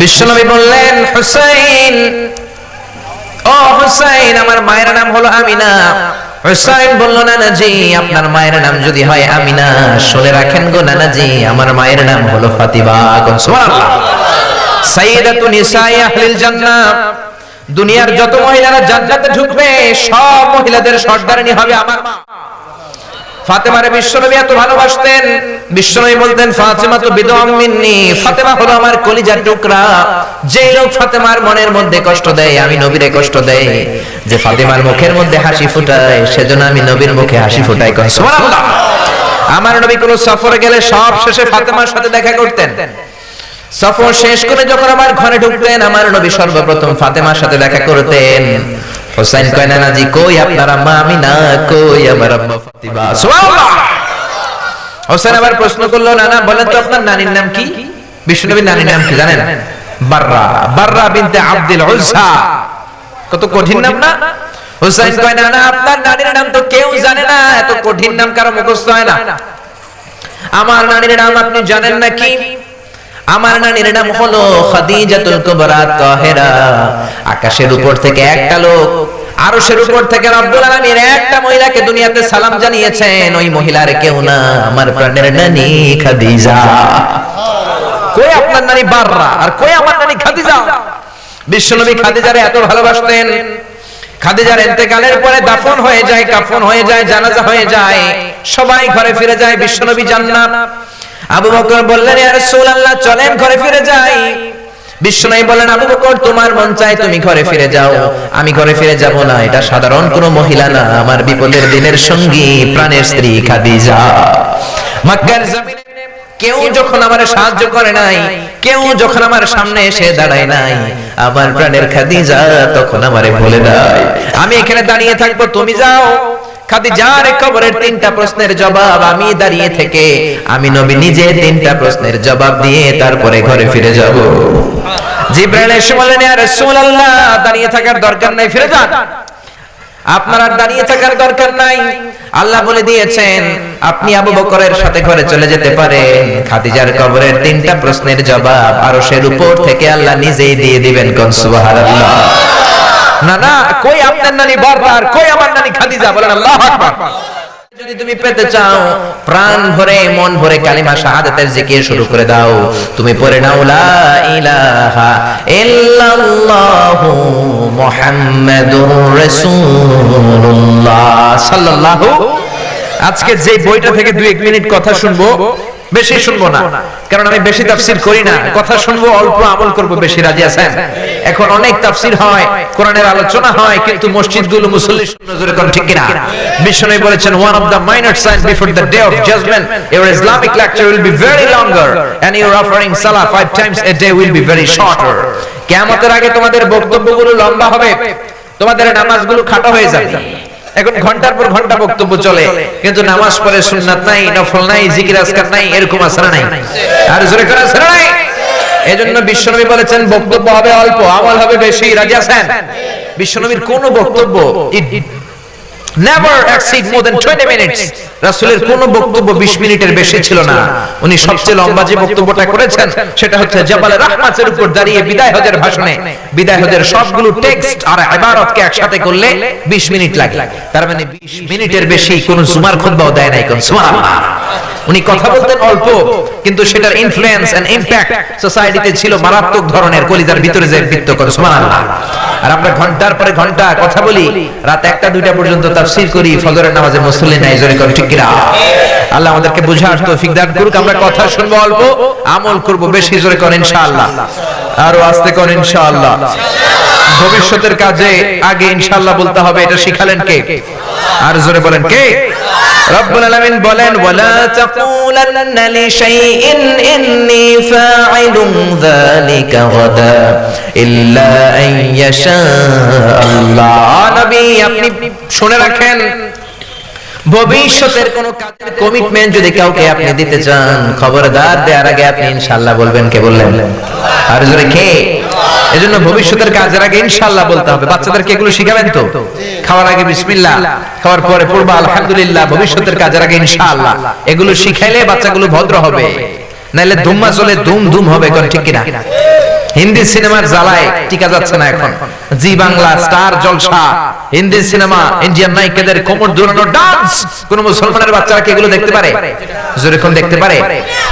বিশ্বনবী বললেন, হুসাইন, ও হুসাইন, আমার মায়ের নাম হলো আমিনা। হুসাইন বলল, নানাজি, আপনার মায়ের নাম যদি হয় আমিনা, শুনে রাখেন গো নানাজি, আমার মায়ের নাম হলো ফাতিমা সুবহানাল্লাহ। সাইয়্যিদাতু নিসাই আহলিল জান্নাহ। দুনিয়ার যত মহিলারা জান্নাতে ঢুকবে, সব মহিলাদের সর্দারিনী হবে আমার মা। ফাতেমারে বিশ্বনবী এত ভালোবাসতেন। বিশ্বনবী বলতেন, ফাতেমা তো বিদম মিন্নি, ফাতেমা হলো আমার কলিজার টুকরা। যেই লোক ফাতেমার মনের মধ্যে কষ্ট দেয়, আমি নবীরে কষ্ট দেয় যে ফাতেমার মুখের মধ্যে হাসি ফুটায়, সেজন্য আমি নবীর মুখে হাসি ফুটাই কই সুবহানাল্লাহ। আমার নবী কোন সফরে গেলে সব শেষে ফাতেমার সাথে দেখা করতেন। সফর শেষ করে যখন আমার ঘরে ঢুকতেন, আমার নবী সর্বপ্রথম ফাতেমার সাথে দেখা করতেন। হোসেন কয়, নানাজি, কই আপনার আম্মা? আমি না, কই আমার আম্মা? সুবহানাল্লাহ! হোসেন আবার প্রশ্ন করল বলেন তো আপনার নানির নাম কি? নানির নাম কি, জানেন? বিনতে আব্দুল কত কঠিন নাম না? কয় আপনার নানির নাম তো কেউ জানে না, এত কঠিন নাম কারও মুখস্থ হয় না। আমার নানির নাম আপনি জানেন আমার নানির নাম হলো খাদিজাতুল কুবরা, তাহেরা। আকাশের উপর থেকে একটা লোক আরশের উপর থেকে রব্বুল আলামিন একটা মহিলাকে দুনিয়াতে সালাম জানিয়েছেন, ওই মহিলার কেউ না, আমার প্রাণের নানি খাদিজা। কই আপনার নানি বাররা, আর কই আমার নানি খাদিজা? বিশ্বনবী খাদিজারে এত ভালোবাসতেন। খাদিজার ইন্তেকালের পরে দাফন হয়ে যায়, কাফন হয়ে যায়, জানাজা হয়ে যায়, সবাই ঘরে ফিরে যায়, বিশ্বনবী জান্নাত। আবু বকর বললেন, ইয়া রাসূলুল্লাহ, চলেন ঘরে ফিরে যাই। বিশ্বনবী বলেন, আবু বকর, তোমার মন তুমি ঘরে ফিরে যাও। আমি ঘরে ফিরে যাব না, এটা সাধারণ মহিলা না। আমার বিপদের দিনের সঙ্গী, প্রাণের স্ত্রী খাদিজা। মক্কার কেউ যখন আমার সাহায্য করে নাই, কেউ যখন আমার সামনে এসে দাঁড়ায় নাই, আমার প্রাণের খাদিজা তখন আমারে আমি এখানে দাঁড়িয়ে থাকব, তুমি যাও। খাদিজার কবরের তিনটা প্রশ্নের জবাব আমি দাঁড়িয়ে থেকে, আমি নবী নিজে তিনটা প্রশ্নের জবাব দিয়ে তারপরে ঘরে ফিরে যাব। জিব্রাইল ইয়া রাসূলুল্লাহ, দাঁড়িয়ে থাকার দরকার নাই, ফিরে যান। দাঁড়িয়ে থাকার দরকার নাই। আল্লাহ বলে দিয়েছেন, আপনি আবু বকরের সাথে ঘরে চলে যেতে পারেন। খাদিজার কবরের তিনটা প্রশ্নের জবাব আরশের উপর থেকে আল্লাহ নিজেই দিয়ে দিবেন, কোন সুবহানাল্লাহ। না না, কই আপনার নানি বারবার কই আমার নানি খাদিজা? বলেন আল্লাহু আকবার। যদি তুমি পেতে চাও, প্রাণ ভরে, মন ভরে কালিমা শাহাদাতের জিকির শুরু করে দাও। তুমি পড়ে নাও, লা ইলাহা ইল্লাল্লাহু মুহাম্মাদুর রাসূলুল্লাহ। সাল্লাল্লাহু আজকে যে বইটা থেকে দুই এক মিনিট কথা শুনব বেশি শুনব না। কারণ আমি বেশি তাফসির করি না। কথা শুনব অল্প আমল করব বেশি রাজি আছেন। এখন অনেক তাফসির হয় কোরআনের আলোচনা হয় কিন্তু মসজিদগুলো মুসল্লি নজরে কোন ঠিক কিনা? বিশ্বনবী বলেছেন one of the minor signs before the day of judgement your Islamic lecture will be very longer and your offering five times a day will be very shorter কিয়ামতের আগে তোমাদের বক্তব্যগুলো লম্বা হবে তোমাদের নামাজগুলো খাটো হয়ে যাবে। এখন ঘণ্টার পর ঘণ্টা বক্তব্য চলে, কিন্তু নামাজ পড়ে সুন্নাত নাই, নফল নাই, জিকির আজকার নাই, এরকম আসরা নাই। আর জোরে করে আসরা নাই। এজন্য বিশ্বনবী বলেছেন, বক্তব্য হবে অল্প, আমল হবে বেশি, রাজি আছেন? বিশ্বনবীর কোন বক্তব্য never exceed more than 20 minutes রাসূলের কোন বক্তব্য 20 মিনিটের বেশি ছিল না। উনি সবচেয়ে লম্বা যে বক্তব্যটা করেছেন সেটা হচ্ছে জাবালে রাহমাতের উপর দাঁড়িয়ে বিদায় হজের ভাষণে। বিদায় হজের সবগুলো টেক্সট আর ইবারতকে একসাথে করলে 20 মিনিট লাগে। তার মানে 20 মিনিটের বেশি কোন জুমার খুতবাও দেয় নাই কোন। সুবহানাল্লাহ। উনি কথা বলতেন অল্প, কিন্তু সেটার ইনফ্লুয়েন্স এন্ড ইমপ্যাক্ট সোসাইটিতে ছিল মারাত্মক ধরনের, কলিজার ভিতরে যে বৃত্ত করে, সুবহানাল্লাহ। আর আমরা ঘণ্টার পরে ঘণ্টা কথা বলি, রাত একটা, দুইটা পর্যন্ত তাফসীর করি, ফজরের নামাজে মুসল্লি নাই, জোরে করে, ঠিক কিনা? আল্লাহ আমাদেরকে বুঝার তৌফিক দান করুক, আমরা কথা শুনব অল্প, আমল করব বেশি, জোরে করেন ইনশাআল্লাহ। আরও আস্তে করেন ইনশাআল্লাহ। ভবিষ্যতের কাজে আগে ইনশাআল্লাহ বলতে হবে এটা শিখালেন কে আর জোরে বলেন কে রব্বুল আলামিন বলেন ওয়ালা তাকুলান্না লিশাইইন যালিকা গাদা ইল্লা আন ইয়াশা আল্লাহ নবী আপনি শুনে রাখেন ভবিষ্যতের কোন কাজের কমিটমেন্ট যদি কাউকে আপনি দিতে চান, খবরদার দেওয়ার আগে আপনি ইনশাআল্লাহ বলবেন, কে বললেন? আর জোরে কে? এজন্য ভবিষ্যতের কাজের আগে ইনশাআল্লাহ বলতে হবে। বাচ্চাদেরকে এগুলো শিখাবেন তো? খাওয়ার আগে বিসমিল্লাহ, খাওয়ার পরে পড়বা, আলহামদুলিল্লাহ, ভবিষ্যতের কাজের আগে ইনশাআল্লাহ। এগুলো শিখাইলে বাচ্চাগুলো ভদ্র হবে। নাইলে ধুম্মা চলে ধুম ধুম হবে, কোন ঠিক কিনা? হিন্দি সিনেমার জ্বালায় টিকা যাচ্ছে না এখন। Zee Bangla star Jalsha. Hindi cinema Indian নায়িকাদের কোমর দুলানো ডান্স কোন মুসলমানের বাচ্চারা কি এগুলো দেখতে পারে? জোরে কোন দেখতে পারে?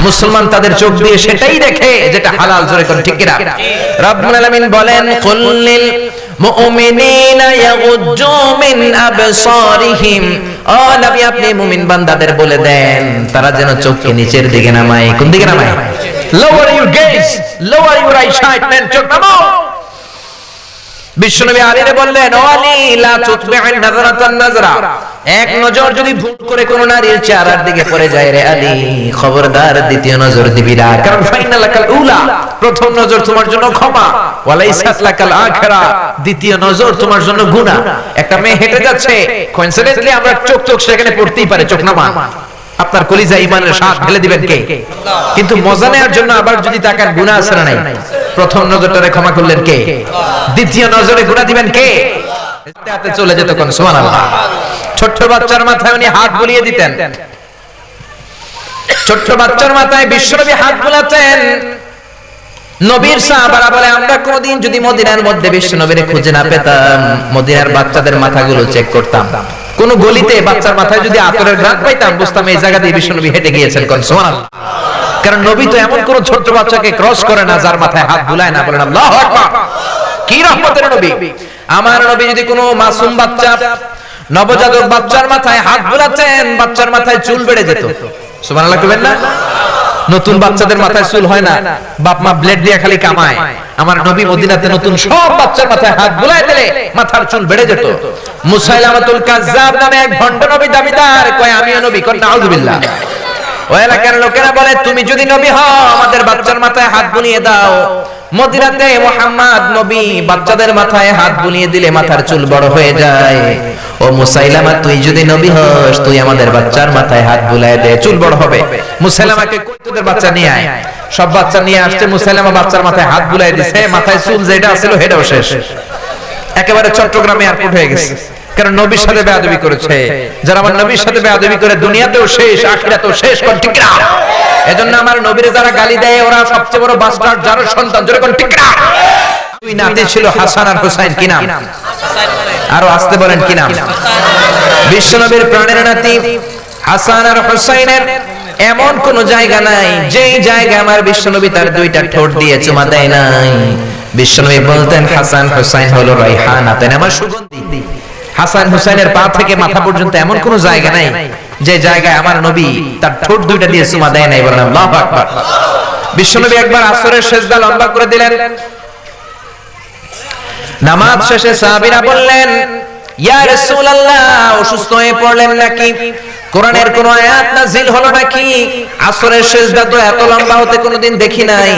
মুসলমান তাদের চোখ দিয়ে সেটাই দেখে যেটা হালাল জোরে কোন ঠিক কিনা? রব্বুল আলামিন বলেন কুল্লিল মুমিনিনা ইয়াগুজ্জু মিন আবসারিহিম। ও নবী, আপনি মুমিন বান্দাদের বলে দেন, তারা যেন চোখকে নিচের দিকে নামায়। কোন দিকে নামায়? Lower your gaze, lower your eyesight, man, চোখ নামাও। বিশ্বনবী বললেন, ও আলী, লা নাযরাতান নাযরা এক নজর যদি ভুল করে কোন নারীর চেহারার দিকে পড়ে যায় রে আলী, খবরদার দ্বিতীয় নজর দিবি না, কারণ ফাইনালাকাল উলা, প্রথম নজর তোমার জন্য ক্ষমা ওয়ালাইসাত লাকাল দ্বিতীয় নজর তোমার জন্য গুনাহ। একটা মেয়ে হেঁটে যাচ্ছে কোইন্সিডেন্টলি আমরা চোখ চোখ সেখানে পড়তেই পারে, চোখ নামা আপনার কলিজা ইমানের স্বাদ ঢেলে দিবেন কে? কিন্তু মজা নেওয়ার জন্য আবার যদি তাকান, গুনাহ আছে না নাই? প্রথম নজরটারে ক্ষমা করলেন কে? দ্বিতীয় নজরে গুনাহ দিবেন কে? হাতে চলে যেত কোন, সুবহানাল্লাহ। ছোট্ট বাচ্চার মাথায় উনি হাত বুলিয়ে দিতেন। ছোট্ট বাচ্চার মাথায় বিশ্বনবী হাত বুলাতেন। নবীর সাহাবারা বলে, আমরা কোনদিন যদি মদিনার মধ্যে বিশ্ব নবীর খুঁজে না পেতাম, মদিনার বাচ্চাদের মাথাগুলো চেক করতাম। কোন গলিতে বাচ্চার মাথায় যদি আতরের ঘ্রাণ পাইতাম, বুঝতাম এই জায়গা দিয়ে বিশ্ব নবী হেঁটে গিয়েছেন কোন কারণ নবী তো এমন কোন ছোট্ট বাচ্চাকে ক্রস করে না, যার মাথায় হাত বুলায় না, বলেন আল্লাহু কি রহমতের নবী। আমার নবী যদি কোনো মাসুম বাচ্চা, নবজাতক বাচ্চার মাথায় হাত বুলাতেন, বাচ্চার মাথায় চুল বেড়ে যেত। সুবহানাল্লাহ কইবেন না? নতুন বাচ্চাদের মাথায় চুল হয় না, বাপ মা ব্লেড দিয়ে খালি কামায়। আমার নবী মদিনাতে নতুন সব বাচ্চার মাথায় হাত বুলায় দিলে মাথার চুল বেড়ে যেত। মুসাইলামাতুল কাজ্জাব নামে এক ভণ্ড নবী দাবিদার, কয়, আমিও নবী, কর নাউযুবিল্লাহ লোকেরা বলে, তুমি যদি নবী হও, আমাদের বাচ্চার মাথায় হাত দাও। মোহাম্মদ নবী বাচ্চাদের মাথায় হাত দিলে মাথার চুল বড় হয়ে যায়। ও মুসাইলামা, তুই যদি নবী হস, তুই আমাদের বাচ্চার মাথায় হাত বুলায় দে, চুল বড় হবে। মুসাইলামাকে বাচ্চা নিয়ে আয়? সব বাচ্চা নিয়ে আসছে, মুসাইলামা বাচ্চার মাথায় হাত বুলায় দিছে, মাথায় চুল যেটা ছিল হেটাও শেষ। একেবারে চট্টগ্রামে এয়ারপোর্ট হয়ে গেছে। কারণ নবীর সাথে বেয়াদবি করেছে। যারা আমার নবীর সাথে বেয়াদবি করে দুনিয়াতেও শেষ আখিরাতেও শেষ কোন ঠিক না? এজন্য আমার নবীরে যারা গালি দেয় ওরা সবচেয়ে বড় বাস্টার্ড যার সন্তান জোরে কোন ঠিক না? দুই নাতি ছিল হাসান আর হুসাইন কি নাম? আরও আসতে বলেন কি নাম? বিশ্বনবীর প্রাণের নাতি হাসান আর হুসাইনের এমন কোন জায়গা নাই যেই জায়গা আমার বিশ্বনবী তার দুইটা ঠোঁট দিয়ে চুমা দেয় নাই। বিশ্বনবী বলতেন হাসান হুসাইন হলো রাইহান আতেন আমার সুগন্ধি। হাসান হুসাইনের পা থেকে মাথা পর্যন্ত এমন কোন জায়গা নাই যে জায়গায় আমার নবী তার ঠোঁট দুইটা দিয়ে সুমা দেয় নাই বলেন আল্লাহু আকবার। বিশ্বনবী একবার আসরের সেজদা লম্বা করে দিলেন। নামাজ শেষে সাহাবীরা বললেন ইয়া রাসূলুল্লাহ, অসুস্থ হয়ে পড়লেন নাকি? কোরআনের কোন আয়াত হলো নাকি? আসরের তো এত লম্বা হতে কোনোদিন দেখি নাই।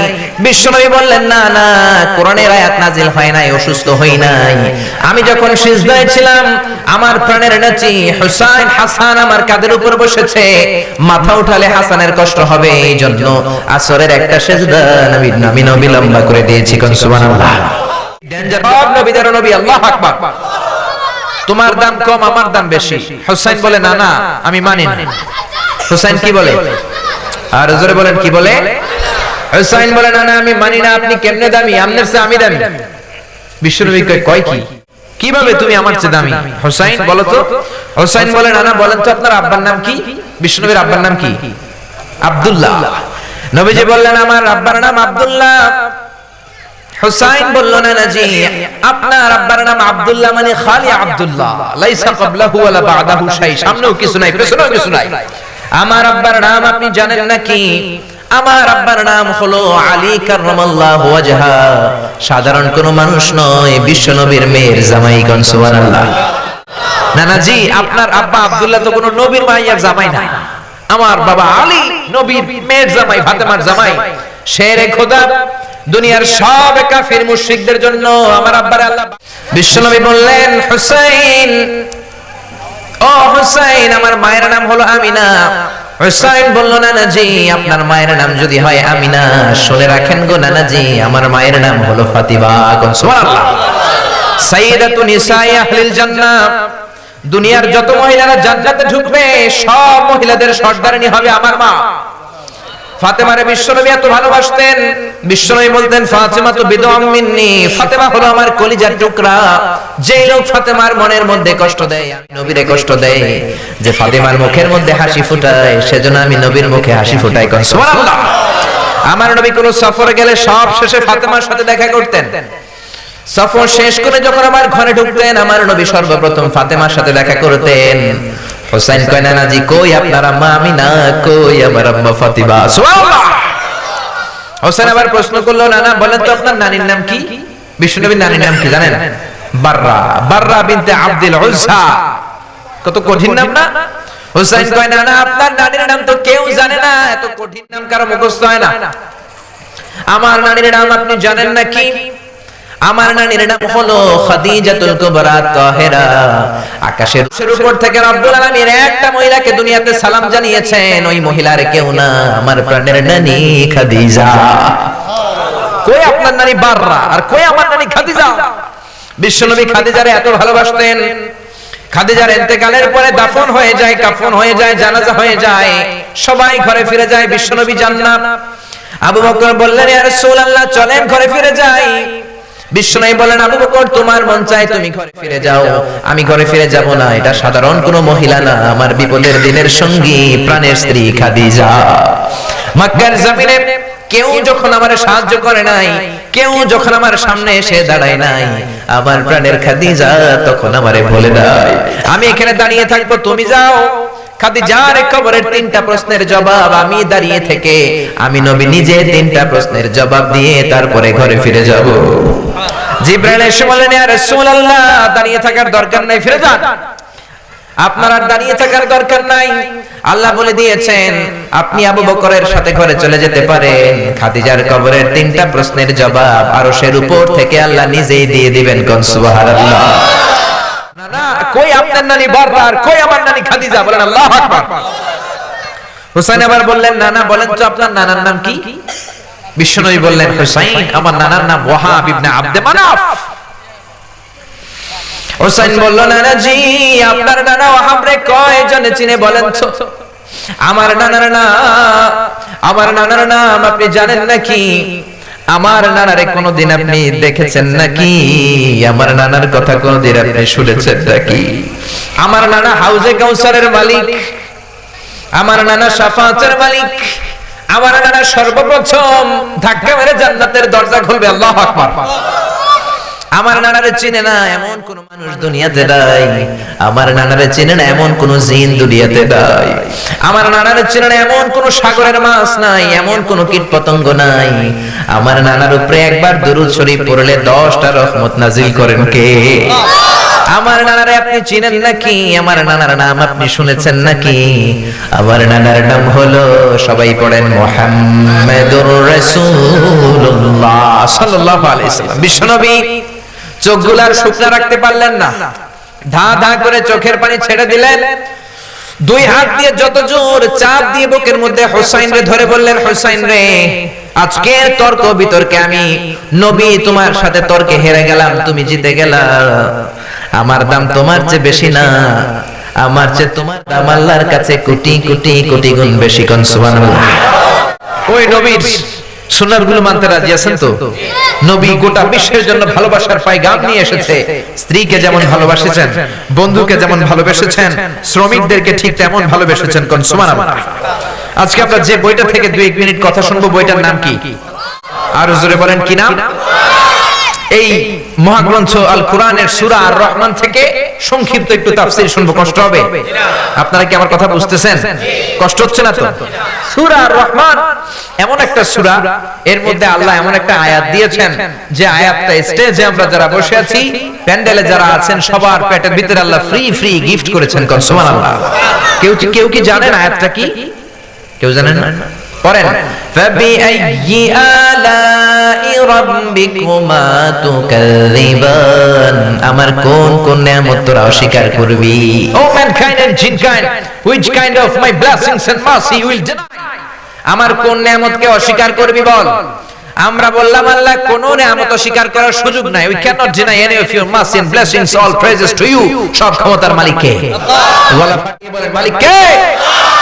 বিশ্বনবী বললেন, না না, কোরআনের আয়াত হয় নাই, অসুস্থ হই নাই। আমি যখন ছিলাম, আমার প্রাণের নাচি হুসাইন হাসান আমার কাঁধের উপর বসেছে। মাথা উঠালে হাসানের কষ্ট হবে এই জন্য আসরের একটা সেজদা নবী নবী নবী লম্বা করে দিয়েছি, কোন সুবহানাল্লাহ। ডেঞ্জার নবীদের নবী, আল্লাহ আকবার। তোমার দাম কম আমার দাম বেশি। হুসাইন বলে না না আমি মানি না। হুসাইন কি বলে? আর জোরে বলেন কি বলে? হুসাইন বলে না না আমি মানি না আপনি কেমনে দামি? আমনের চেয়ে আমি দামি? বিশ্বনবী কয় কয় কি? কীভাবে তুমি আমার চেয়ে দামি? হুসাইন বলো তো? হুসাইন বলে না না বলেন তো আপনার আব্বার নাম কি? বিশ্বনবীর আব্বার নাম কি? আব্দুল্লাহ। নবীজি বললেন আমার আব্বার নাম আব্দুল্লাহ। হুসাইন বলল, না না, জি, আপনার আব্বার নাম আব্দুল্লাহ মানে খালি আব্দুল্লাহ। লাইসা ক্বাবলাহু ওয়ালা বাদাহু শাই। সামনেও কিছু নাই, পেছনেও কিছু নাই। আমার আব্বার নাম আপনি জানেন নাকি? আমার আব্বার নাম হলো আলী কাররামাল্লাহু ওয়াজহা। সাধারণ কোন মানুষ নয় বিশ্ব নবীর মেয়ের জামাই গন সুবহানাল্লাহ নানা জি, আপনার আব্বা আব্দুল্লাহ তো কোন নবীর মাইয়ার জামাই না। আমার বাবা আলী নবীর মেয়ের জামাই, ফাতেমার জামাই। শেরে খোদা দুনিয়ার সব কাফির মুশরিকদের জন্য আমার আব্বার আল্লাহ বিশ্বনবী বললেন, হুসাইন, ও হুসাইন, আমার মায়ের নাম হলো আমিনা। হুসাইন বলল, নানাজি, আপনার মায়ের নাম যদি হয় আমিনা, শুনে রাখেন গো নানাজি, আমার মায়ের নাম হলো ফাতিমা সুবহানাল্লাহ। সাইয়্যিদাতু নিসাই আহলিল জান্নাহ। দুনিয়ার যত মহিলারা জান্নাতে ঢুকবে, সব মহিলাদের সর্দারিনী হবে আমার মা। ফাতেমারে বিশ্বনবী এত ভালোবাসতেন। বিশ্বনবী বলতেন, ফাতেমা তো বিদম মিন্নি, ফাতেমা হলো আমার কলিজার টুকরা। যে লোক ফাতেমার মনের মধ্যে কষ্ট দেয়, আমি নবীরে কষ্ট দেয় যে ফাতেমার মুখের মধ্যে হাসি ফুটায়, সেজন্য আমি নবীর মুখে হাসি ফুটাই কই সুবহানাল্লাহ! আমার নবী কোন সফরে গেলে সব শেষে ফাতেমার সাথে দেখা করতেন। সফর শেষ করে যখন আমার ঘরে ঢুকতেন, আমার নবী সর্বপ্রথম ফাতেমার সাথে দেখা করতেন। হোসেন কয় নানাজি কই, আপনার আম্মা আমি না কই, আমার আম্মা ফাতিমা? সুবহানাল্লাহ। হোসেন আবার প্রশ্ন করল, নানা, বলেন তো আপনার নানির নাম কি? বিষ্ণুনবীর নানির নাম কি, জানেন? বাররা বাররা বিনতে আব্দুল উজ্জা কত কঠিন নাম না? হোসেন কয়, নানা, আপনার নানির নাম তো কেউ জানে না, এত কঠিন নাম কারও মুখস্থ হয় না। আমার নানির নাম আপনি জানেন নাকি? আমার নানির নাম হলো খাদিজাতুল কুবরা তাহেরা। আকাশের উপর থেকে রব্বুল আলামিন একটা মহিলাকে দুনিয়াতে সালাম জানিয়েছেন, ওই মহিলার কেউ না, আমার প্রাণের নানি খাদিজা। কই আপনার নানি বাররা, আর কই আমার নানি খাদিজা? বিশ্বনবী খাদিজারে এত ভালোবাসতেন। খাদিজার ইন্তেকালের পরে দাফন হয়ে যায়, কাফন হয়ে যায়, জানাজা হয়ে যায়, সবাই ঘরে ফিরে যায়, বিশ্বনবী যান না আবু বকর বললেন, ইয়া রাসূলুল্লাহ, চলেন ঘরে ফিরে যাই। বিশ্বনবী বলেন, আবু বকর, তোমার মন চায় তুমি ঘরে ফিরে যাও। আমি ঘরে ফিরে যাব না। এটা সাধারণ কোনো মহিলা না। আমার বিপদের দিনের সঙ্গী, প্রাণের স্ত্রী খাদিজা। মক্কার জমিনে কেউ যখন আমার সাহায্য করে নাই, কেউ যখন আমার সামনে এসে দাঁড়ায় নাই, আমার প্রাণের খাদিজা তখন আমারে বলে দেয়, আমি এখানে দাঁড়িয়ে থাকব, তুমি যাও। খাদিজার কবরের তিনটা প্রশ্নের জবাব আমি দাঁড়িয়ে থেকে, আমি নবী নিজে তিনটা প্রশ্নের জবাব দিয়ে তারপরে ঘরে ফিরে যাব। জিব্রাইল এসে ইয়া রাসূলুল্লাহ, দাঁড়িয়ে থাকার দরকার নাই, ফিরে যান। দাঁড়িয়ে থাকার দরকার নাই। আল্লাহ বলে দিয়েছেন, আপনি আবু বকরের সাথে ঘরে চলে যেতে পারেন। খাদিজার কবরের তিনটা প্রশ্নের জবাব আরশের উপর থেকে আল্লাহ নিজেই দিয়ে দিবেন, কোন সুবহানাল্লাহ। কই আপনার নানি বারবার কই আমার নানি খাদিজা? বলেন আল্লাহু আকবার। হুসাইন আবার বললেন নানা বলেন তো আপনার নানার নাম কি? বিশ্বনবী বললেন হুসাইন আমার নানার নাম ওয়াহাব ইবনে আব্দে মানাফ। হোসেন বলল নানা জি আপনার নানা কয়জনে চিনে বলেন তো? আমার নানার নাম আমার নানার নাম আপনি জানেন নাকি? আমার নানারে কোনদিন আপনি দেখেছেন নাকি? আমার নানার কথা কোনদিন আপনি শুনেছেন নাকি? আমার নানা হাউজে কাউসারের মালিক। আমার নানা সাফাতের মালিক। আমার নানা সর্বপ্রথম ধাক্কা মেরে জান্নাতের দরজা খুলবে, আল্লাহ আকবার। আমার নানারে চিনে না এমন কোন মানুষ দুনিয়াতে নাই। আমার নানারে চিনে না এমন কোন জিন দুনিয়াতে নাই। আমার নানারে চিনে না এমন কোন সাগরের মাছ নাই, এমন কোন কীট পতঙ্গ নাই। আমার নানার উপরে একবার দুরুদ শরীফ পড়লে দশটা রহমত নাজিল করেন কে? আমার নানারে আপনি চিনেন নাকি? আমার নানার নাম আপনি শুনেছেন নাকি? আমার নানার নাম হলো, সবাই পড়েন মোহাম্মদুর রাসূলুল্লাহ সাল্লাল্লাহু আলাইহি সাল্লাম বিশ্বনবী চোখগুলার শুকনা রাখতে পারলেন না। ধা ধা করে চোখের পানি ছেড়ে দিলেন। দুই হাত দিয়ে যত জোর চাপ দিয়ে বুকের মধ্যে হোসাইন রে ধরে বললেন হোসাইন রে আজকের তর্ক বিতর্কে আমি নবী তোমার সাথে তর্কে হেরে গেলাম, তুমি জিতে গেলা। আমার দাম তোমার চেয়ে বেশি না। আমার চেয়ে তোমার দাম আল্লাহর কাছে কোটি কোটি কোটি গুণ বেশি কোন, সুবহানাল্লাহ। ওই নবীর সুনারগুলো মানতে রাজি আছেন তো? নবী গোটা বিশ্বের জন্য ভালোবাসার পায়গাম নিয়ে এসেছে। স্ত্রীকে যেমন ভালোবাসেছেন, বন্ধুকে যেমন ভালোবেসেছেন, শ্রমিকদেরকে ঠিক তেমন ভালোবেসেছেন কোন? আজকে আমরা যে বইটা থেকে দুই এক মিনিট কথা শুনব, বইটার নাম কি? আর জোরে বলেন, কি নাম? এই মহাগ্রন্থ আল কোরআনের সূরা আর রহমান থেকে সংক্ষিপ্ত একটু তাফসীর শুনব, কষ্ট হবে? আপনারা কি আমার কথা বুঝতেছেন? কষ্ট হচ্ছে না তো? সূরা আর রহমান এমন একটা সূরা, এর মধ্যে আল্লাহ এমন একটা আয়াত দিয়েছেন, যে আয়াতটা স্টেজে আমরা যারা বসে আছি, প্যান্ডেলে যারা আছেন, সবার পেটের ভিতরে আল্লাহ ফ্রি ফ্রি গিফট করেছেন সুবহানাল্লাহ। কেউ কেউ কি জানেন আয়াতটা কি? কেউ জানেন না? পড়েন। আমার কোন কোন নিয়ামত তোরা অস্বীকার করবি? O mankind of my and mercy will আমার কোন নিয়ামতকে অস্বীকার করবি বল? আমরা বললাম আল্লাহ কোন নিয়ামত অস্বীকার করার সুযোগ নাই। We cannot deny any of your mass and blessings all praises to you সব ক্ষমতার মালিক কে আল্লাহ। বলেন মালিক কে আল্লাহ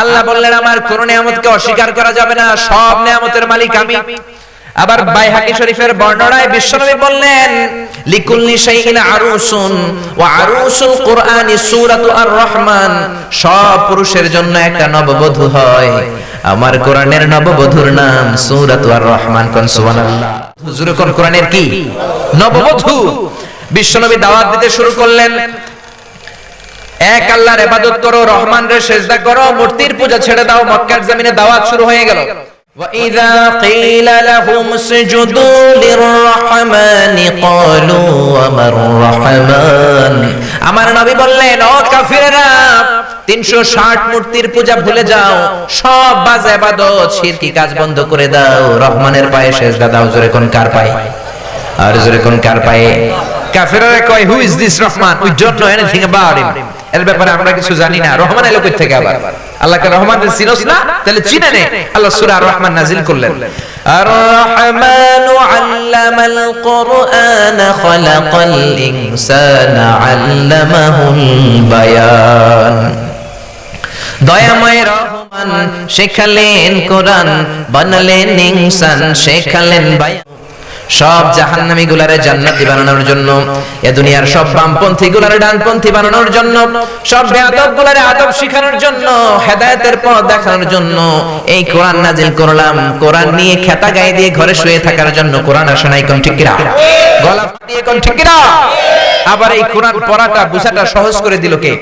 বললেন আমার কোন নিয়ামতকে অস্বীকার করা যাবে না সব নিয়ামতের মালিক আমি। আবার বাইহাকি শরীফের বর্ণনায় বিশ্বনবী বললেন লিকুল্লি শাইইন আরুসুন ওয়া আরুসুল কুরআনি সূরাতু আর রহমান সব পুরুষের জন্য একটা নববধূ হয়। আমার কোরআনের নববধূর নাম সূরাতু আর রহমান কোন সুবহানাল্লাহ। হুজুরে কোন কোরআনের কি? নববধূ। বিশ্বনবী দাওয়াত দিতে শুরু করলেন এক আল্লাহর ইবাদত করো রহমানের সেজদা করো মূর্তির পূজা ছেড়ে দাও মক্কার জমিনে দাওয়াত শুরু হয়ে গেল وَإِذَا قِيلَ لَهُمْ اسْجُدُوا لِلرَّحْمَنِ قَالُوا وَمَا الرَّحْمَنُ আমার নবী বললেন ও কাফিরেরা 360 মূর্তির পূজা ভুলে যাও সব বাজ ইবাদত শিরকি কাজ বন্ধ করে দাও রহমানের পায়ে সেজদা দাও জোরে কোন কার পায়ে আর জোরে কোন কার পায়ে কাফেররা কয় who is this Rahman we don't know anything about him এর ব্যাপারে আমরা কিছু জানি না। রহমান এলো কই থেকে আবার? আল্লাহকে রহমান চিনোস না? তাহলে চিনে নে। আল্লাহ সূরা রহমান নাজিল করলেন। আর রহমান আল্লামাল কুরআন খালাকাল ইনসানা আল্লামাহুল বায়ান দয়াময় রহমান শেখালেন কোরআন, বানালেন ইনসান, শেখালেন বায়ান। সব জাহান্নামী গুলারে জান্নাতি বানানোর জন্য, এ দুনিয়ার সব বামপন্থী গুলারে ডানপন্থী বানানোর জন্য, সব বেয়াদব গুলারে আদব শিখানোর জন্য, হেদায়েতের পথ দেখানোর জন্য, এই কোরআন নাজিল করলাম, কোরআন নিয়ে খেতা গায়ে দিয়ে ঘরে শুয়ে থাকার জন্য কোরআন আসে নাই, কোন ঠিক কিনা? গলা দিয়ে কোন ঠিক কিনা? আবার এই কোরআন পড়াটা, বুঝাটা সহজ করে দিল কে?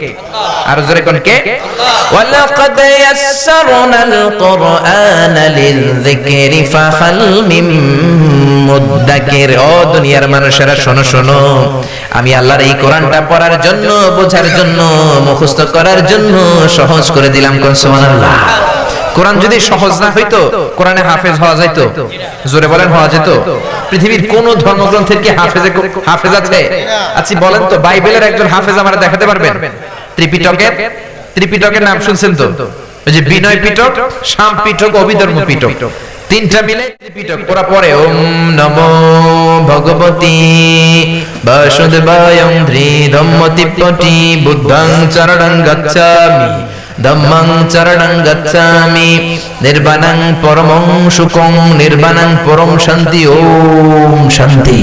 আর জোরে কোন কে? ওয়ালাকাদ ইয়াসসারনাল কুরআনা লিযিকরি ফাহাল মিন মুদ্দাকির। ও দুনিয়ার মানুষেরা, শোনো শোনো। আমি আল্লাহর এই কোরআনটা পড়ার জন্য, বোঝার জন্য, মুখস্থ করার জন্য সহজ করে দিলাম কোন সুবহানাল্লাহ? কোরআন যদি সহজ না হইতো কোরআনে হাফেজ হওয়া যাইতো। জোরে বলেন হওয়া যেত পৃথিবীর কোন ধর্মগ্রন্থের কি হাফেজে হাফেজ আছে? আচ্ছা বলেন তো বাইবেলের একজন হাফেজ আমরা দেখাতে পারবেন? ত্রিপিটকের? ত্রিপিটকের নাম শুনছেন তো? ওই যে বিনয় পিটক শাম পিটক অভিধর্ম পিটক। তিনটা মিলে ত্রিপিটক ওরা পরে ওম নমো ভগবতী বাসুদেবায়ং ধৃধম্মতিপটি বুদ্ধং চরণং গচ্ছামি। ধম্মং চরণং গচ্ছামি নির্বাণং পরমং সুখং নির্বাণং পরম শান্তি ওম শান্তি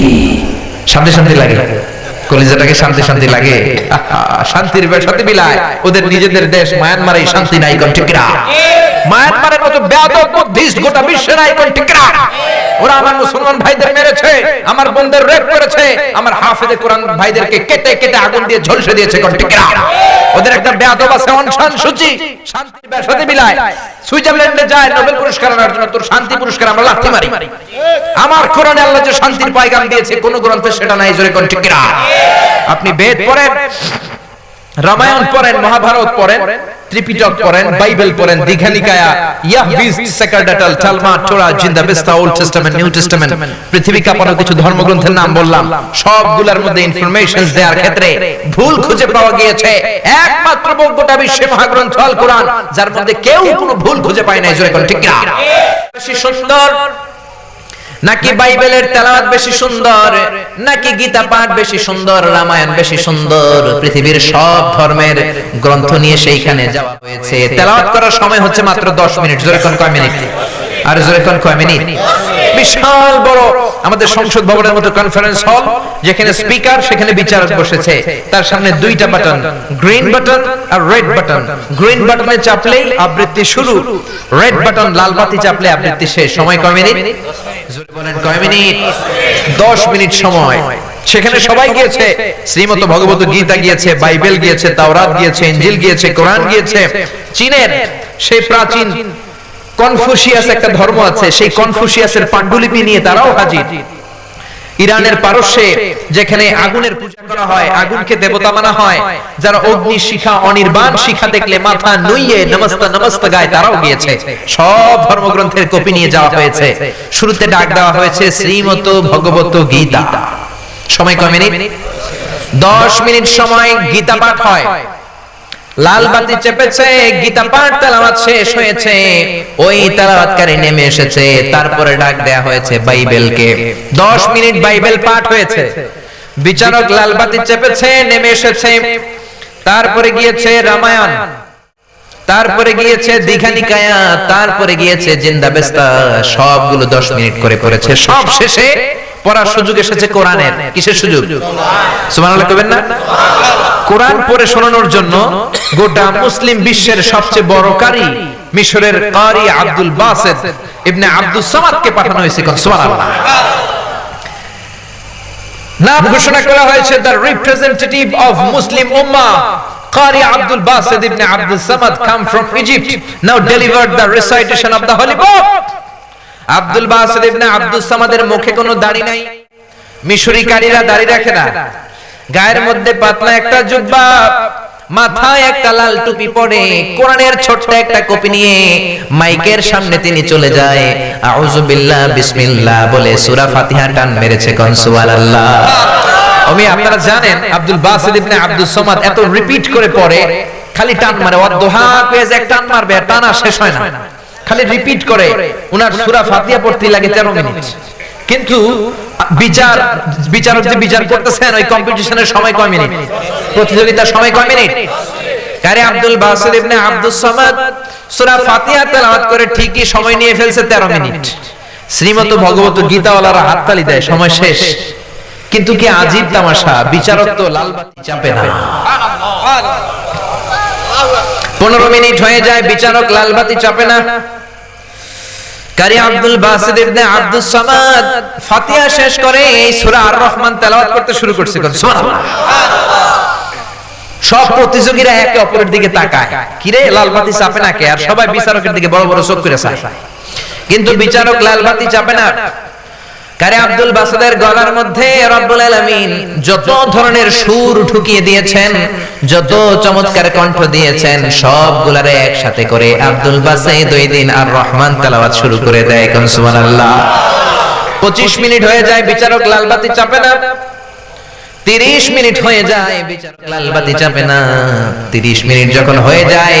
শান্তি শান্তি লাগে কলিজাটাকে শান্তি শান্তি লাগে। শান্তির শান্তি বিলায় ওদের নিজেদের দেশ মায়ানমারে শান্তি নাই, কোন ঠিক না মায়ানমারের মতো বেয়াদব বুদ্ধিস্ট গোটা বিশ্বের আইকন ঠিক না ওরা আমার মুসলমান ভাইদের মেরেছে, আমার বোনদের রেপ করেছে, আমার হাফেজে কোরআন ভাইদেরকে কেটে কেটে আগুন দিয়ে ঝলসে দিয়েছে, কোন ঠিক না ওদের একটা বেয়াদব আছে, অনশন সূচি। শান্তির ব্যাসাতে বিলায় সুইজারল্যান্ডে যায়, নোবেল পুরস্কার আনার জন্য তোর শান্তি পুরস্কার আমরা লাথি মারি। আমার কোরআনে আল্লাহ যে শান্তির পায়গাম দিয়েছে, কোন গ্রন্থে সেটা নাই, জোরে কোন ঠিক আপনি বেদ পড়েন রামায়ণ পড়েন মহাভারত পড়েন ত্রিপিটক পড়েন বাইবেল পড়েন Dighanikaya ইয়াহভিস সেকারডাটাল Talmud Torah Zend Avesta Old Testament New Testament পৃথিবী কাঁপানো কিছু ধর্মগ্রন্থের নাম বললাম সবগুলোর মধ্যে ইনফরমেশন দেওয়ার ক্ষেত্রে ভুল খুঁজে পাওয়া গিয়েছে একমাত্র গোটা বিশ্বে মহাগ্রন্থ আল কোরআন যার মধ্যে কেউ কোনো ভুল খুঁজে পায় না জোরে কোন ঠিক না বেশি সুন্দর নাকি বাইবেলের তেলাওয়াত বেশি সুন্দর নাকি গীতা পাঠ বেশি সুন্দর রামায়ণ বেশি সুন্দর পৃথিবীর সব ধর্মের গ্রন্থ নিয়ে সেইখানে যাওয়া হয়েছে। তেলাওয়াত করার সময় হচ্ছে মাত্র 10 মিনিট। জোরে কোন কয় মিনিট? আর জোরে কোন কয় মিনিট? বিশাল বড় আমাদের সংসদ ভবনের মতো কনফারেন্স হল যেখানে স্পিকার সেখানে বিচারক বসেছে। তার সামনে দুইটা বাটন গ্রিন বাটন আর রেড বাটন গ্রিন বাটনে চাপলেই আবৃত্তি শুরু। রেড বাটন লাল বাতি চাপলে আবৃত্তি শেষ। সময় কয় মিনিট জোরে বলেন কয় মিনিট? 10 মিনিট সময়। সেখানে সবাই গিয়েছে। শ্রীমত ভগবত গীতা গিয়েছে বাইবেল গিয়েছে তাওরাত গিয়েছে ইনজিল গিয়েছে কোরআন গিয়েছে। চীনের সেই প্রাচীন কনফুসিয়াস একটা ধর্ম আছে সেই কনফুসিয়াসের পাণ্ডুলিপি নিয়ে তারাও হাজির। ইরানের পারস্যে, যেখানে আগুনের পূজা করা হয়, আগুনকে দেবতা মানা হয়, যারা অগ্নি শিখা, অনির্বাণ শিখা দেখলে মাথা নুইয়ে নমস্তা নমস্তা গায় তারাও গিয়েছে। সব ধর্মগ্রন্থের কপি নিয়ে যাওয়া হয়েছে। শুরুতে ডাক দেওয়া হয়েছে শ্রীমত ভগবত গীতা। সময় কয় মিনিট? দশ মিনিট সময় গীতা পাঠ হয়। লাল বাতি চেপেছে, গীতা পাঠ তেলাওয়াত শেষ হয়েছে, ওই তেলাওয়াতকারী নেমে এসেছে, তারপরে ডাক দেয়া হয়েছে বাইবেলকে। 10 মিনিট বাইবেল পাঠ হয়েছে। বিচারক লাল বাতি চেপেছে, নেমে এসেছে, তারপরে গিয়েছে রামায়ণ, তারপরে গিয়েছে দীঘানিকায়া তারপরে গিয়েছে জিন্দা বেস্তা, সবগুলো দশ মিনিট করে পড়েছে। সব শেষে পড়ার সুযোগ এসেছে কোরআনের। কিসের সুযোগ? কবেন না? কোরআন পড়ে শোনানোর জন্য গোটা মুসলিম বিশ্বের সবচেয়ে বড় কারি মিশরের কারি আব্দুল বাসেদ ইবনে আব্দুল সামাদকে পাঠানো হয়েছে নাম ঘোষণা করা হয়েছে the representative of Muslim from Egypt now delivered the recitation Abdul Basit সামাদের মুখে কোনো দাড়ি নাই। মিশরি কারীরা দাড়ি রাখে না। গায়ের মধ্যে পাতলা একটা জুব্বা, মাথায় একটা লাল টুপি পরে কোরআনের ছোট্ট একটা কপি নিয়ে মাইকের সামনে তিনি চলে যায়। বিসমিল্লাহ বলে ফাতিহা টান মেরেছে আমি, আপনারা জানেন, আব্দুল বাসিদ এত রিপিট করে পড়ে, খালি টান মারে ওয়াদুহা কয়ে যে এক টান মারবে, টানা শেষ হয় না। খালি রিপিট করে। উনার সূরা ফাতিহা পড়তে লাগে 13 মিনিট। কিন্তু বিচার বিচারক যে বিচার করতেছেন ওই কম্পিটিশনের সময় কয় মিনিট? প্রতিযোগিতার সময় কয় মিনিট? কারে Abdul Basit ibn Abdus Samad সূরা ফাতিহা তেলাওয়াত করে ঠিকই সময় নিয়ে ফেলছে 13 মিনিট। শ্রীমত ভগবত গীতাওয়ালারা হাততালি দেয় সময় শেষ। কিন্তু কি আজীব তামাশা? বিচারক তো লাল বাতি চাপে না। পনেরো মিনিট হয়ে যায়, বিচারক লাল বাতি চাপে না। আব্দুল বাসিদ ইবনে আব্দুস সামাদ শেষ করে এই সূরা আর রহমান তেলাওয়াত করতে শুরু করছে। সব প্রতিযোগীরা একে অপরের দিকে তাকায়। কিরে লাল বাতি চাপে না কে আর সবাই বিচারকের দিকে বড় বড় চোখ করে চায়। কিন্তু বিচারক লাল বাতি চাপে না। কারে আব্দুল বাসাদের গলার মধ্যে রব্বুল আলামিন যত ধরনের সুর ঢুকিয়ে দিয়েছেন, যত চমৎকার কণ্ঠ দিয়েছেন, সবগুলারে একসাথে করে আব্দুল বাসাই দুই দিন আর রহমান তেলাওয়াত শুরু করে দেয়। কোন সুবহানাল্লাহ। 25 মিনিট হয়ে যায়, বিচারক লালবাতি চাপে না। 30 মিনিট হয়ে যায় লাল লালবাতি চাপে না 30 মিনিট যখন হয়ে যায়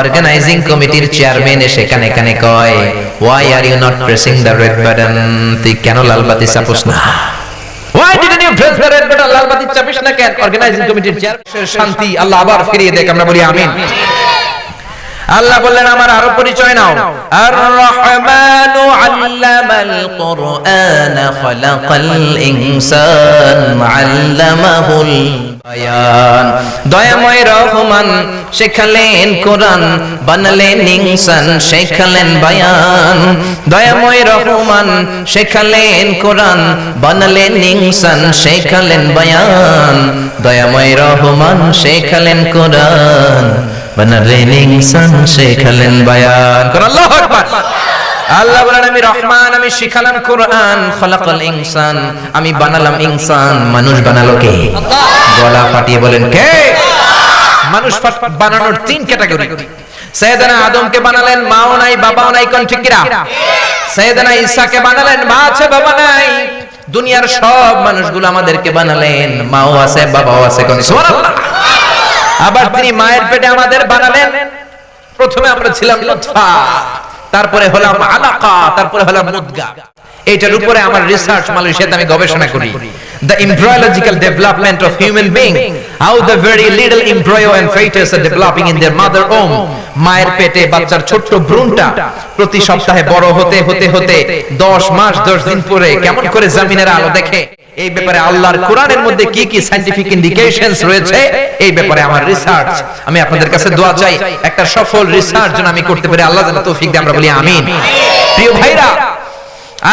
অর্গানাইজিং কমিটির চেয়ারম্যান এসে কানে কানে কয় why are you not pressing the red button তুই কেন লালবাতি চাপোস না Why didn't you press the red button? লাল বাতি চাপিস না কেন? Organizing committee র শান্তি, আল্লাহ আবার ফিরিয়ে দেখ, আমরা বলি আমিন আল্লাহ বললেন, আমার আরও পরিচয় নাও। আর রহমানু আল্লামাল কুরআন খালাকাল ইনসান আল্লামাহুল বায়ান। দয়াময় রহমান, শেখালেন কোরআন, বানালেন ইনসান, শেখালেন বায়ান। দয়াময় রহমান, শেখালেন কোরআন, বানালেন ইনসান, শেখালেন বায়ান। দয়াময় রহমান, শেখালেন কোরআন। কর আল্লাহু আমি রহমান আমি শিখালাম কোরআন খলাকাল আমি বানালাম ইনসান মানুষ বানালো কে গলা ফাটিয়ে বলেন কে মানুষ বানানোর তিন ক্যাটাগরি সৈয়দনা আদমকে বানালেন মাও নাই বাবাও নাই কোন ঠিক কিনা সৈয়দনা ঈসাকে বানালেন মা আছে বাবা নাই দুনিয়ার সব মানুষগুলো আমাদেরকে বানালেন মাও আছে বাবাও আছে কোন সুবহানাল্লাহ আবার তিনি মায়ের পেটে আমাদের বানালেন। প্রথমে আমরা ছিলাম লুৎফা তারপরে হলাম আলাকা তারপরে হলাম মুদগা। এটার উপরে আমার রিসার্চ মালয়েশিয়াতে আমি গবেষণা করি। the embryological development of human being how the very little embryo and fetus are developing in their mother womb মায়ের পেটে বাচ্চার ছোট্ট ভ্রূণটা প্রতি সপ্তাহে বড় হতে হতে হতে 10 মাস 10 দিন পরে কেমন করে জমিনের আলো দেখে? এই ব্যাপারে আল্লাহর কোরআনের মধ্যে কি কি সায়েন্টিফিক ইন্ডিকেশনস রয়েছে? এই ব্যাপারে আমার রিসার্চ আমি আপনাদের কাছে দোয়া চাই একটা সফল রিসার্চ যেন আমি করতে পারি। আল্লাহ যেন তৌফিক দিয়ে আমরা বলি আমিন। প্রিয় ভাইরা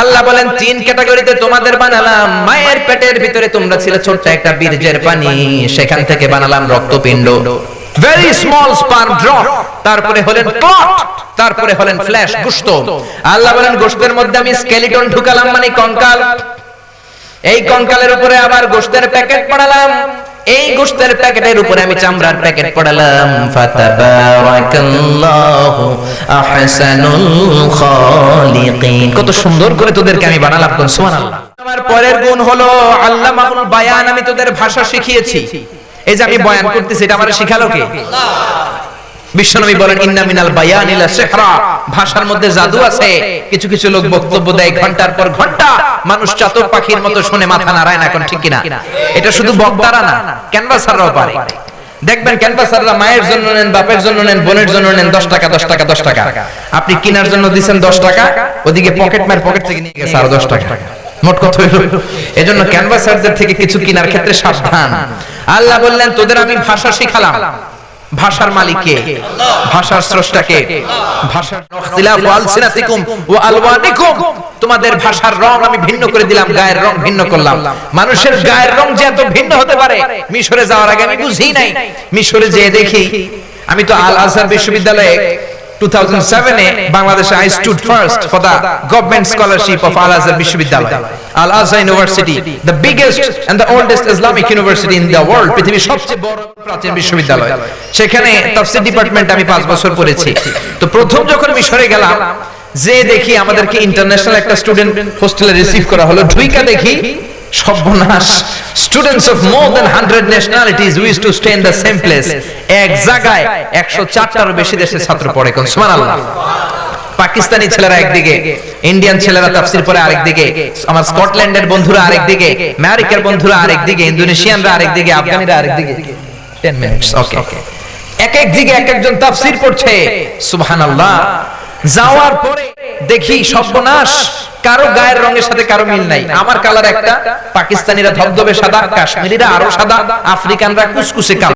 আল্লাহ বলেন তিন ক্যাটাগরিতে তোমাদের বানালাম। মায়ের পেটের ভিতরে তোমরা ছিল ছোট্ট একটা বীর্যের পানি। সেখান থেকে বানালাম রক্তপিণ্ড। ভেরি স্মল স্পার্ম ড্রপ তারপরে হলেন ক্লট তারপরে হলেন ফ্ল্যাশ গোশত আল্লাহ বলেন গোশতের মধ্যে আমি স্কেলিটন ঢুকালাম মানে কঙ্কাল এই কঙ্কালের উপরে আবার গোস্তের প্যাকেট পড়ালাম। এই গোস্তের প্যাকেটের উপরে আমি চামড়ার প্যাকেট পড়ালাম। ফাতাবারাকাল্লাহু কত সুন্দর করে তোদেরকে আমি বানালাম কোন, সুবহানাল্লাহ। আমার পরের গুণ হলো আল্লামাহুল বায়ান, আমি তোদের ভাষা শিখিয়েছি। এই যে আমি বয়ান করতেছি, এটা আমার শিখালো কে? বিশ্বনবী বলেন, ইন্না মিনাল বায়ান ইলা সিহরা। ভাষার মধ্যে জাদু আছে। কিছু কিছু লোক বক্তব্য দেয় ঘণ্টার পর ঘণ্টা। মানুষ চাতক পাখির মতো শুনে মাথা নাড়ায় না, এখন ঠিক কিনা? এটা শুধু বক্তারা না, ক্যানভাসাররাও পারে। দেখবেন ক্যানভাসাররা মায়ের জন্য নেন, বাপের জন্য নেন, বোনের জন্য নেন, দশ টাকা দশ টাকা দশ টাকা। আপনি কেনার জন্য দিচ্ছেন দশ টাকা, ওদিকে পকেট মায়ের পকেট থেকে নিয়ে গেছে আরও দশ টাকা। মোট কথা হইল? এজন্য ক্যানভাসারদের থেকে কিছু কেনার ক্ষেত্রে সাবধান। আল্লাহ বললেন, তোদের আমি ভাষা শিখালাম। ভাষার মালিককে, ভাষার স্রষ্টাকে, ভাষার তোমাদের ভাষার রং আমি ভিন্ন করে দিলাম, গায়ের রং ভিন্ন করলাম। মানুষের গায়ের রং যে এত ভিন্ন হতে পারে, মিশরে যাওয়ার আগে আমি বুঝি নাই। মিশরে যেয়ে দেখি, আমি তো আল আজহার বিশ্ববিদ্যালয়ে 2007 এ বাংলাদেশে I stood first for the government scholarship of Al Azhar বিশ্ববিদ্যালয় Al Azhar university the biggest and the oldest Islamic university in the world পৃথিবীর সবচেয়ে বড় প্রাচীন বিশ্ববিদ্যালয়। সেখানে তাফসীর ডিপার্টমেন্ট আমি 5 বছর পড়েছি। তো প্রথম যখন মিশরে গেলাম যে দেখি আমাদেরকে ইন্টারন্যাশনাল একটা স্টুডেন্ট হোস্টেলে রিসিভ করা হলো। ঢুইকা দেখি সর্বনাশ। Students of more than 100 nationalities wish to stay in the same place এক জায়গায় 104টারও বেশি দেশের ছাত্র পড়ে কোন সুবহানাল্লাহ। পাকিস্তানি ছেলেরা একদিকে ইন্ডিয়ান ছেলেরা তাফসীর পড়ে আরেকদিকে, আমার স্কটল্যান্ডের বন্ধুরা আরেকদিকে, আমেরিকার বন্ধুরা আরেকদিকে, ইন্দোনেশিয়ানরা আরেকদিকে, আফগানিরা আরেকদিকে। 10 মিনিটস ওকে এক এক দিকে এক একজন তাফসীর পড়ছে যাওয়ার পরে দেখি সর্বনাশ। কারও গায়ের রঙের সাথে কারও মিল নাই। আমার কালার একটা, পাকিস্তানিরা ধবধবে সাদা, কাশ্মীরিরা আরও সাদা, আফ্রিকানরা কুসকুসে কালো।